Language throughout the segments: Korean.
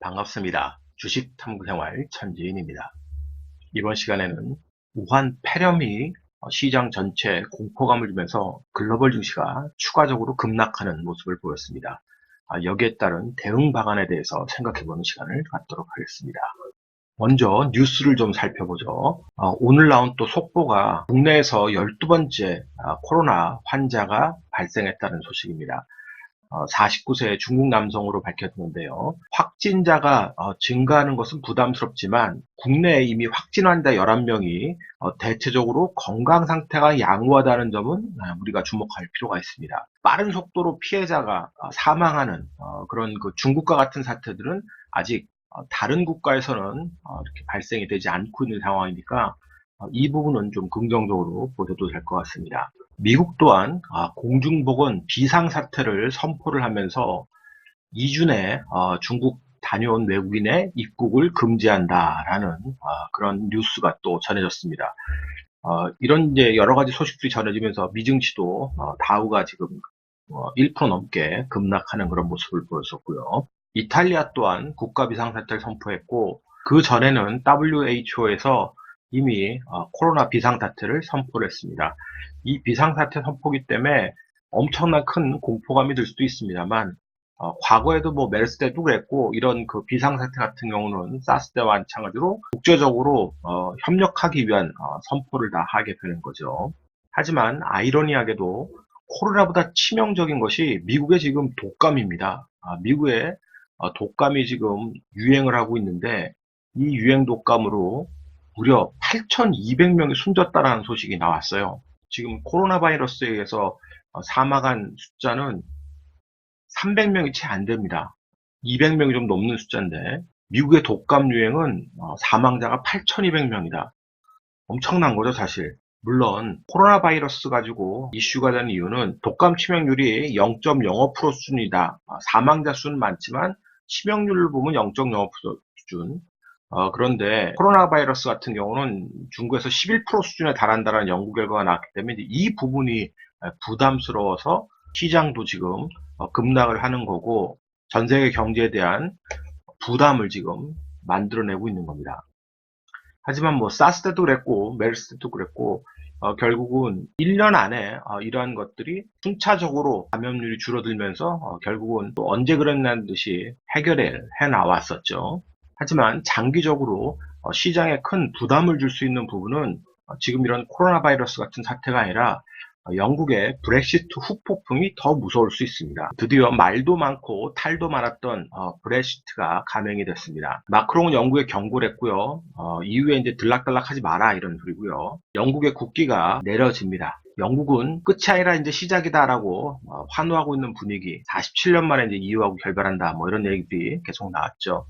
반갑습니다. 주식 탐구 생활 천지인입니다. 이번 시간에는 우한 폐렴이 시장 전체에 공포감을 주면서 글로벌 증시가 추가적으로 급락하는 모습을 보였습니다. 아, 여기에 따른 대응 방안에 대해서 생각해보는 시간을 갖도록 하겠습니다. 먼저 뉴스를 좀 살펴보죠. 어, 오늘 나온 또 속보가 국내에서 12번째 아, 코로나 환자가 발생했다는 소식입니다. 49세 중국 남성으로 밝혔는데요. 확진자가 어, 증가하는 것은 부담스럽지만 국내에 이미 확진 환자 11명이 어, 대체적으로 건강 상태가 양호하다는 점은 아, 우리가 주목할 필요가 있습니다. 빠른 속도로 피해자가 어, 사망하는 그런 그 중국과 같은 사태들은 아직 다른 국가에서는 이렇게 발생이 되지 않고 있는 상황이니까 이 부분은 좀 긍정적으로 보셔도 될 것 같습니다. 미국 또한 아, 공중보건 비상사태를 선포를 하면서 2주 내 어, 중국 다녀온 외국인의 입국을 금지한다라는 아, 그런 뉴스가 또 전해졌습니다. 어, 이런 이제 여러 가지 소식들이 전해지면서 미증시도 어, 다우가 지금 1% 넘게 급락하는 그런 모습을 보였었고요. 이탈리아 또한 국가 비상사태를 선포했고 그 전에는 WHO에서 이미 코로나 비상사태를 선포를 했습니다. 이 비상사태 선포기 때문에 엄청난 큰 공포감이 들 수도 있습니다만 어, 과거에도 뭐 메르스 때도 그랬고 이런 그 비상사태 같은 경우는 사스 때와 마찬가지로 국제적으로 어, 협력하기 위한 어, 선포를 다 하게 되는 거죠. 하지만 아이러니하게도 코로나보다 치명적인 것이 미국의 지금 독감입니다. 아, 미국의 어, 독감이 지금 유행을 하고 있는데 이 유행 독감으로 무려 8,200명이 숨졌다라는 소식이 나왔어요. 지금 코로나 바이러스에 의해서 어, 사망한 숫자는 300명이 채 안 됩니다. 200명이 좀 넘는 숫자인데 미국의 독감 유행은 어, 사망자가 8,200명이다. 엄청난 거죠, 사실. 물론 코로나 바이러스 가지고 이슈가 되는 이유는 독감 치명률이 0.05% 수준이다. 어, 사망자 수는 많지만 치명률을 보면 0.05% 수준. 어, 그런데 코로나 바이러스 같은 경우는 중국에서 11% 수준에 달한다는 연구 결과가 나왔기 때문에 이 부분이 부담스러워서 시장도 지금 어, 급락을 하는 거고 전 세계 경제에 대한 부담을 지금 만들어내고 있는 겁니다. 하지만 뭐 사스 때도 그랬고 메르스 때도 그랬고 어, 결국은 1년 안에 어, 이러한 것들이 순차적으로 감염률이 줄어들면서 어, 결국은 또 언제 그랬냐는 듯이 해결을 해 나왔었죠. 하지만 장기적으로 어, 시장에 큰 부담을 줄 수 있는 부분은 어, 지금 이런 코로나 바이러스 같은 사태가 아니라 어, 영국의 브렉시트 후폭풍이 더 무서울 수 있습니다. 드디어 말도 많고 탈도 많았던 브렉시트가 감행이 됐습니다. 마크롱은 영국에 경고를 했고요. 이후에 이제 들락달락하지 마라 이런 소리고요. 영국의 국기가 내려집니다. 영국은 끝이 아니라 이제 시작이다라고 환호하고 있는 분위기. 47년 만에 이제 EU하고 결별한다. 뭐 이런 얘기들이 계속 나왔죠.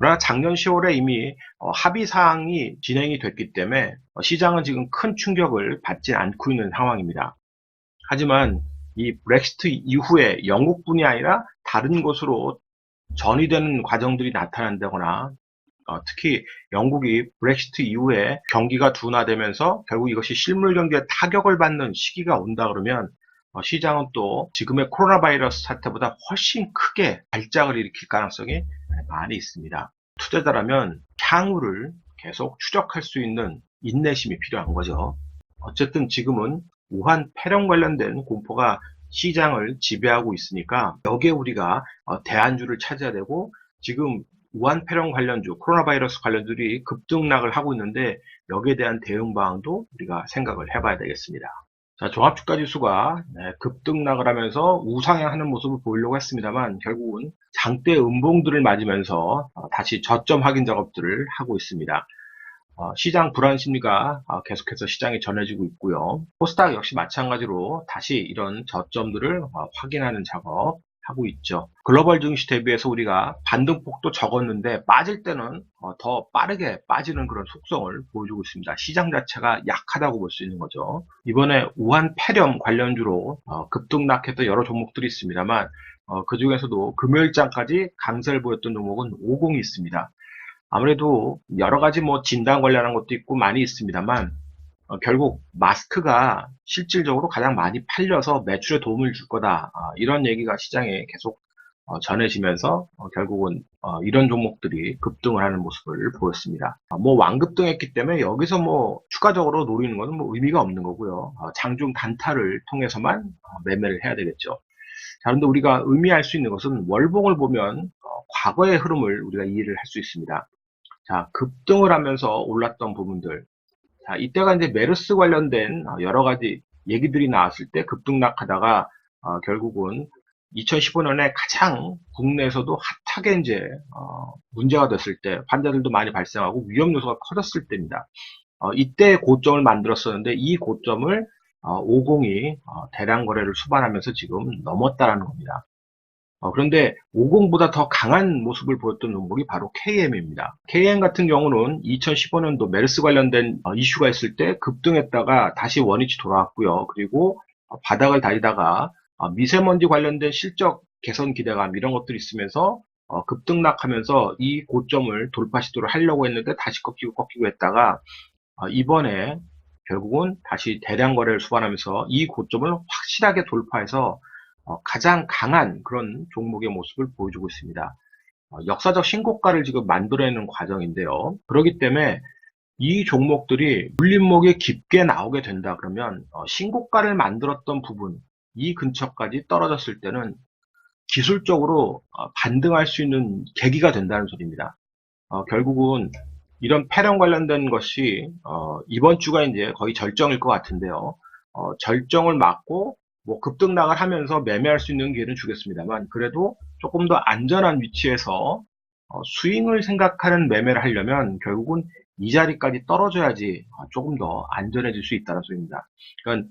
그러나 작년 10월에 이미 어, 합의 사항이 진행이 됐기 때문에 어, 시장은 지금 큰 충격을 받지 않고 있는 상황입니다. 하지만 이 브렉시트 이후에 영국뿐이 아니라 다른 곳으로 전이되는 과정들이 나타난다거나 어, 특히 영국이 브렉시트 이후에 경기가 둔화되면서 결국 이것이 실물 경기에 타격을 받는 시기가 온다 그러면 어, 시장은 또 지금의 코로나 바이러스 사태보다 훨씬 크게 발작을 일으킬 가능성이 많이 있습니다. 투자자라면 향후를 계속 추적할 수 있는 인내심이 필요한 거죠. 어쨌든 지금은 우한 폐렴 관련된 공포가 시장을 지배하고 있으니까 여기에 우리가 어, 대안주를 찾아야 되고 지금 우한 폐렴 관련주, 코로나 바이러스 관련들이 급등락을 하고 있는데 여기에 대한 대응 방안도 우리가 생각을 해봐야 되겠습니다. 자, 종합주가 지수가 네, 급등락을 하면서 우상향하는 모습을 보이려고 했습니다만 결국은 장대 음봉들을 맞으면서 어, 다시 저점 확인 작업들을 하고 있습니다. 어, 시장 불안 심리가 어, 계속해서 시장에 전해지고 있고요. 코스닥 역시 마찬가지로 다시 이런 저점들을 확인하는 작업 하고 있죠. 글로벌 증시 대비해서 우리가 반등폭도 적었는데 빠질 때는 어, 더 빠르게 빠지는 그런 속성을 보여주고 있습니다. 시장 자체가 약하다고 볼 수 있는 거죠. 이번에 우한 폐렴 관련주로 어, 급등락했던 여러 종목들이 있습니다만 어, 그 중에서도 금요일장까지 강세를 보였던 종목은 50이 있습니다. 아무래도 여러 가지 뭐 진단 관련한 것도 있고 많이 있습니다만 어, 결국 마스크가 실질적으로 가장 많이 팔려서 매출에 도움을 줄 거다. 아, 이런 얘기가 시장에 계속 어, 전해지면서 어, 결국은 어, 이런 종목들이 급등을 하는 모습을 보였습니다. 아, 뭐 완급등했기 때문에 여기서 뭐 추가적으로 노리는 것은 뭐 의미가 없는 거고요. 어, 장중 단타를 통해서만 어, 매매를 해야 되겠죠. 자, 그런데 우리가 의미할 수 있는 것은 월봉을 보면 어, 과거의 흐름을 우리가 이해를 할 수 있습니다. 자, 급등을 하면서 올랐던 부분들. 자, 이때가 이제 메르스 관련된 어, 여러 가지 얘기들이 나왔을 때 급등락하다가 어, 결국은 2015년에 가장 국내에서도 핫하게 이제 어, 문제가 됐을 때 환자들도 많이 발생하고 위험 요소가 커졌을 때입니다. 어, 이때 고점을 만들었었는데 이 고점을 어, 50이 대량 거래를 수반하면서 지금 넘었다라는 겁니다. 어, 그런데 50보다 더 강한 모습을 보였던 종목이 바로 KM입니다. KM 같은 경우는 2015년도 메르스 관련된 어, 이슈가 있을 때 급등했다가 다시 원위치 돌아왔고요. 그리고 어, 바닥을 다리다가 어, 미세먼지 관련된 실적 개선 기대감 이런 것들이 있으면서 어, 급등락하면서 이 고점을 돌파 시도를 하려고 했는데 다시 꺾이고 꺾이고 했다가 어, 이번에 결국은 다시 대량 거래를 수반하면서 이 고점을 확실하게 돌파해서 어, 가장 강한 그런 종목의 모습을 보여주고 있습니다. 어, 역사적 신고가를 지금 만들어내는 과정인데요. 그렇기 때문에 이 종목들이 물림목이 깊게 나오게 된다 그러면 어, 신고가를 만들었던 부분 이 근처까지 떨어졌을 때는 기술적으로 어, 반등할 수 있는 계기가 된다는 소리입니다. 어, 결국은 이런 패런 관련된 것이 어, 이번 주가 이제 거의 절정일 것 같은데요. 어, 절정을 맞고 뭐 급등락을 하면서 매매할 수 있는 기회는 주겠습니다만 그래도 조금 더 안전한 위치에서 어, 스윙을 생각하는 매매를 하려면 결국은 이 자리까지 떨어져야지 조금 더 안전해질 수 있다는 소리입니다. 그러니까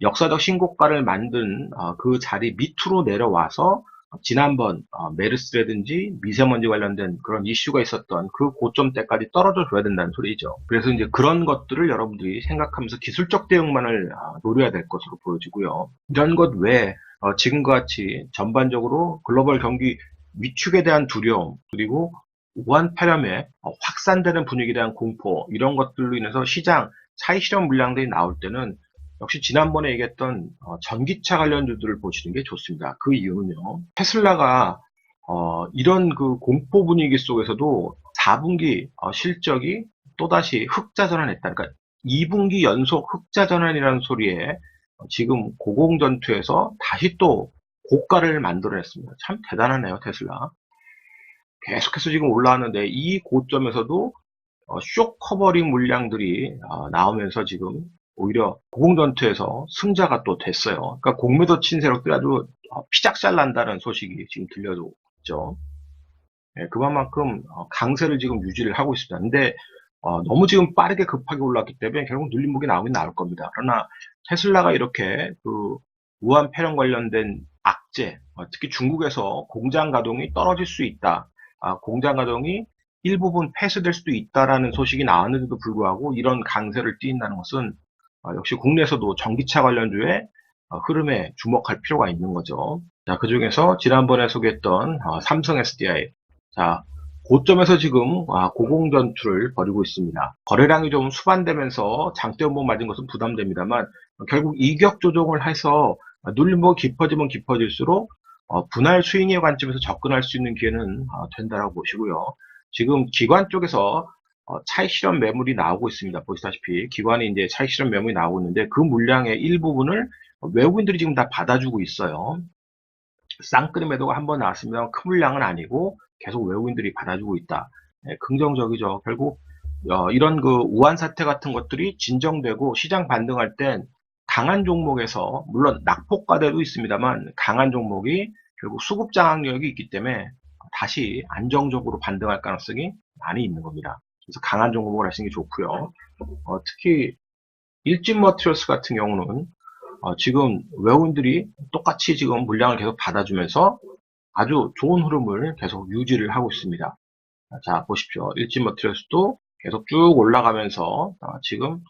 역사적 신고가를 만든 어, 그 자리 밑으로 내려와서 지난번 어, 메르스라든지 미세먼지 관련된 그런 이슈가 있었던 그 고점 때까지 떨어져 줘야 된다는 소리죠. 그래서 이제 그런 것들을 여러분들이 생각하면서 기술적 대응만을 어, 노려야 될 것으로 보여지고요. 이런 것 외에 지금과 같이 전반적으로 글로벌 경기 위축에 대한 두려움 그리고 우한 폐렴에 확산되는 분위기에 대한 공포 이런 것들로 인해서 시장 차익 실현 물량들이 나올 때는 역시 지난번에 얘기했던 어, 전기차 관련주들을 보시는 게 좋습니다. 그 이유는요. 테슬라가 어, 이런 그 공포 분위기 속에서도 4분기 어, 실적이 또다시 흑자 전환했다. 그러니까 2분기 연속 흑자 전환이라는 소리에 지금 고공전투에서 다시 또 고가를 만들어냈습니다. 참 대단하네요, 테슬라. 계속해서 지금 올라왔는데 이 고점에서도 쇼 커버링 물량들이 나오면서 지금 오히려 고공전투에서 승자가 또 됐어요. 그러니까 공매도 친 세력들이 아주 어, 피작살 난다는 소식이 지금 들려오고 있죠. 네, 그만큼 어, 강세를 지금 유지를 하고 있습니다. 근데 어, 너무 지금 빠르게 급하게 올랐기 때문에 결국 눌림목이 나오긴 나올 겁니다. 그러나 테슬라가 이렇게 그 우한 폐렴 관련된 악재, 특히 중국에서 공장 가동이 떨어질 수 있다. 아, 공장 가동이 일부분 폐쇄될 수도 있다라는 소식이 나왔는데도 불구하고 이런 강세를 띈다는 것은 어, 역시 국내에서도 전기차 관련주의 어, 흐름에 주목할 필요가 있는 거죠. 자, 그 중에서 지난번에 소개했던 어, 삼성 SDI. 자, 고점에서 지금 아, 고공전투를 벌이고 있습니다. 거래량이 좀 수반되면서 장대 원봉 맞은 것은 부담됩니다만 결국 이격 조정을 해서 눌림목 깊어지면 깊어질수록 분할 수익의 관점에서 접근할 수 있는 기회는 된다라고 보시고요. 지금 기관 쪽에서 어, 차익 실현 매물이 나오고 있습니다. 보시다시피 기관이 이제 차익 실현 매물이 나오고 있는데 그 물량의 일부분을 외국인들이 지금 다 받아주고 있어요. 쌍끌이 매도가 한 번 나왔으면 큰 물량은 아니고 계속 외국인들이 받아주고 있다. 네, 긍정적이죠. 결국 어, 이런 그 우한 사태 같은 것들이 진정되고 시장 반등할 땐 강한 종목에서 물론 낙폭과대도 있습니다만 강한 종목이 결국 수급 장악력이 있기 때문에 다시 안정적으로 반등할 가능성이 많이 있는 겁니다. 그래서 강한 종목을 하시는 게 좋고요. 어, 특히 일진 머티리얼스 같은 경우는 어, 지금 외국인들이 똑같이 지금 물량을 계속 받아주면서 아주 좋은 흐름을 계속 유지를 하고 있습니다. 자 보십시오. 일진 머티리얼스도 계속 쭉 올라가면서 어, 지금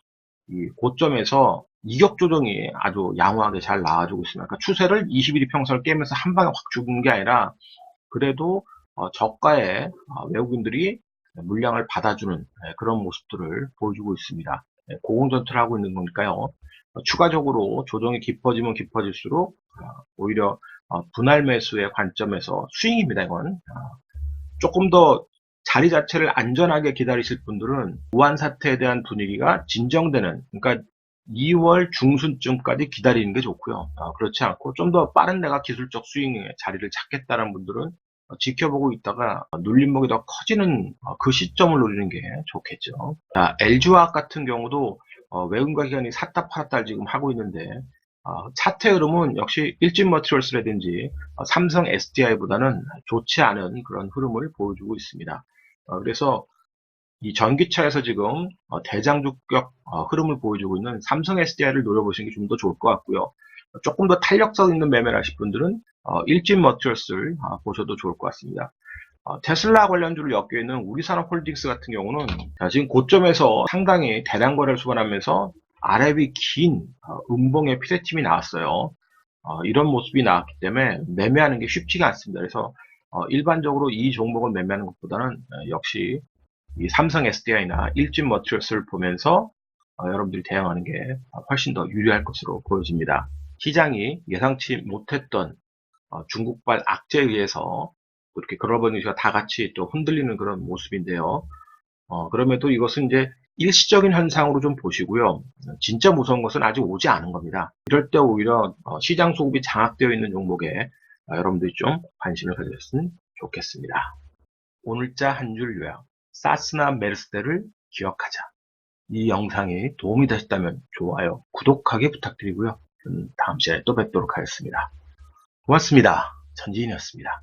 이 고점에서 이격 조정이 아주 양호하게 잘 나와주고 있습니다. 그러니까 추세를 21일 평선을 깨면서 한 방에 확 죽은 게 아니라 그래도 어, 저가에 어, 외국인들이 물량을 받아주는 네, 그런 모습들을 보여주고 있습니다. 예, 고공전투를 하고 있는 거니까요. 어, 추가적으로 조정이 깊어지면 깊어질수록 어, 오히려 어, 분할 매수의 관점에서 스윙입니다. 이건 어, 조금 더 자리 자체를 안전하게 기다리실 분들은 우한 사태에 대한 분위기가 진정되는 그러니까 2월 중순쯤까지 기다리는 게 좋고요. 어, 그렇지 않고 좀 더 빠른 내가 기술적 스윙의 자리를 찾겠다는 분들은 어, 지켜보고 있다가 눌림목이 더 커지는 어, 그 시점을 노리는 게 좋겠죠. 자, LG화학 같은 경우도 어, 외국인과 기관이 샀다 팔았다 지금 하고 있는데 어, 차트 흐름은 역시 일진 머티리얼스라든지 어, 삼성 SDI보다는 좋지 않은 그런 흐름을 보여주고 있습니다. 어, 그래서 이 전기차에서 지금 어, 대장주격 어, 흐름을 보여주고 있는 삼성 SDI를 노려보시는 게 좀 더 좋을 것 같고요. 조금 더 탄력성 있는 매매를 하실 분들은 어, 일진 머티리얼스를 어, 보셔도 좋을 것 같습니다. 어, 테슬라 관련주를 엮여 있는 우리산업홀딩스 같은 경우는 자, 지금 고점에서 상당히 대량 거래를 수반하면서 아래 위 긴 어, 음봉의 피레팀이 나왔어요. 어, 이런 모습이 나왔기 때문에 매매하는 게 쉽지가 않습니다. 그래서 어, 일반적으로 이 종목을 매매하는 것보다는 어, 역시 이 삼성 SDI나 일진 머티리얼스를 보면서 어, 여러분들이 대응하는 게 훨씬 더 유리할 것으로 보여집니다. 시장이 예상치 못했던 어, 중국발 악재에 의해서 이렇게 글로벌 다 같이 또 흔들리는 그런 모습인데요. 어, 그럼에도 이것은 이제 일시적인 현상으로 좀 보시고요. 진짜 무서운 것은 아직 오지 않은 겁니다. 이럴 때 오히려 어, 시장 수급이 장악되어 있는 종목에 어, 여러분들이 좀 관심을 가졌으면 좋겠습니다. 오늘자 한 줄 요약. 사스나 메르스데를 기억하자. 이 영상이 도움이 되셨다면 좋아요, 구독하기 부탁드리고요. 저는 다음 시간에 또 뵙도록 하겠습니다. 고맙습니다. 전지인이었습니다.